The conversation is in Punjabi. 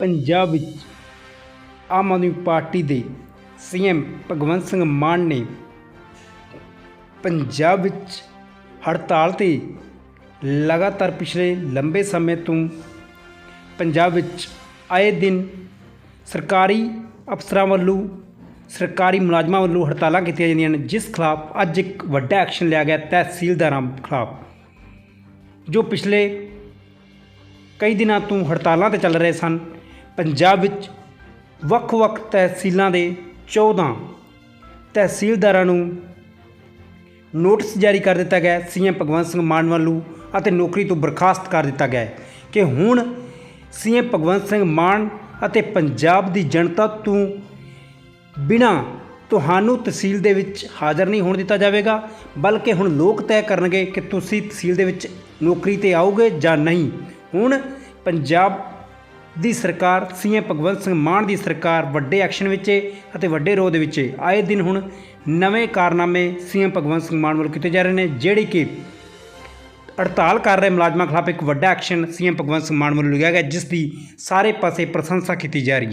ਪੰਜਾਬ ਵਿੱਚ ਆਮ ਆਦਮੀ ਪਾਰਟੀ ਦੇ ਸੀਐਮ ਭਗਵੰਤ ਸਿੰਘ ਮਾਨ ਨੇ ਪੰਜਾਬ ਵਿੱਚ ਹੜਤਾਲ ਤੇ ਲਗਾਤਾਰ ਪਿਛਲੇ ਲੰਬੇ ਸਮੇਂ ਤੋਂ ਪੰਜਾਬ ਵਿੱਚ ਆਏ ਦਿਨ ਸਰਕਾਰੀ ਅਫਸਰਾਂ ਵੱਲੋਂ, ਸਰਕਾਰੀ ਮੁਲਾਜ਼ਮਾਂ ਵੱਲੋਂ ਹੜਤਾਲਾਂ ਕੀਤੀਆਂ ਜਾਂਦੀਆਂ ਨੇ ਜਿਸ ਖਿਲਾਫ ਅੱਜ ਇੱਕ ਵੱਡਾ ਐਕਸ਼ਨ ਲਿਆ ਗਿਆ ਤਹਿਸੀਲਦਾਰਾਂ ਖਿਲਾਫ, ਜੋ ਪਿਛਲੇ ਕਈ ਦਿਨਾਂ ਤੋਂ ਹੜਤਾਲਾਂ ਤੇ ਚੱਲ ਰਹੇ ਸਨ। ਪੰਜਾਬ ਵਿੱਚ ਵੱਖ-ਵੱਖ ਤਹਿਸੀਲਾਂ ਦੇ 14 ਤਹਿਸੀਲਦਾਰਾਂ ਨੂੰ ਨੋਟਿਸ ਜਾਰੀ ਕਰ ਦਿੱਤਾ ਗਿਆ ਸੀਐਮ ਭਗਵੰਤ ਸਿੰਘ ਮਾਨ ਵੱਲੋਂ ਅਤੇ ਨੌਕਰੀ ਤੋਂ ਬਰਖਾਸਤ ਕਰ ਦਿੱਤਾ ਗਿਆ ਕਿ ਹੁਣ ਸੀਐਮ ਭਗਵੰਤ ਸਿੰਘ ਮਾਨ ਅਤੇ ਪੰਜਾਬ ਦੀ ਜਨਤਾ ਤੋਂ ਬਿਨਾ ਤੁਹਾਨੂੰ ਤਹਿਸੀਲ ਦੇ ਵਿੱਚ ਹਾਜ਼ਰ ਨਹੀਂ ਹੋਣ ਦਿੱਤਾ ਜਾਵੇਗਾ, ਬਲਕਿ ਹੁਣ ਲੋਕ ਤੈਅ ਕਰਨਗੇ ਕਿ ਤੁਸੀਂ ਤਹਿਸੀਲ ਦੇ ਵਿੱਚ ਨੌਕਰੀ ਤੇ ਆਓਗੇ ਜਾਂ ਨਹੀਂ। ਹੁਣ ਪੰਜਾਬ ਦੀ ਸਰਕਾਰ, ਸੀਐਮ ਭਗਵੰਤ ਸਿੰਘ ਮਾਨ ਦੀ ਸਰਕਾਰ ਵੱਡੇ ਐਕਸ਼ਨ ਵਿੱਚ ਹੈ ਅਤੇ ਵੱਡੇ ਰੋਹ ਦੇ ਵਿੱਚ ਹੈ ਆਏ ਦਿਨ ਹੁਣ ਨਵੇਂ ਕਾਰਨਾਮੇ ਸੀਐਮ ਭਗਵੰਤ ਸਿੰਘ ਮਾਨ ਵੱਲੋਂ ਕੀਤੇ ਜਾ ਰਹੇ ਨੇ, ਜਿਹੜੀ ਕਿ ਹੜਤਾਲ ਕਰ ਰਹੇ ਮੁਲਾਜ਼ਮਾਂ ਖਿਲਾਫ ਇੱਕ ਵੱਡਾ ਐਕਸ਼ਨ ਸੀਐਮ ਭਗਵੰਤ ਸਿੰਘ ਮਾਨ ਵੱਲੋਂ ਲਿਆ ਗਿਆ, ਜਿਸ ਦੀ ਸਾਰੇ ਪਾਸੇ ਪ੍ਰਸ਼ੰਸਾ ਕੀਤੀ ਜਾ ਰਹੀ ਹੈ।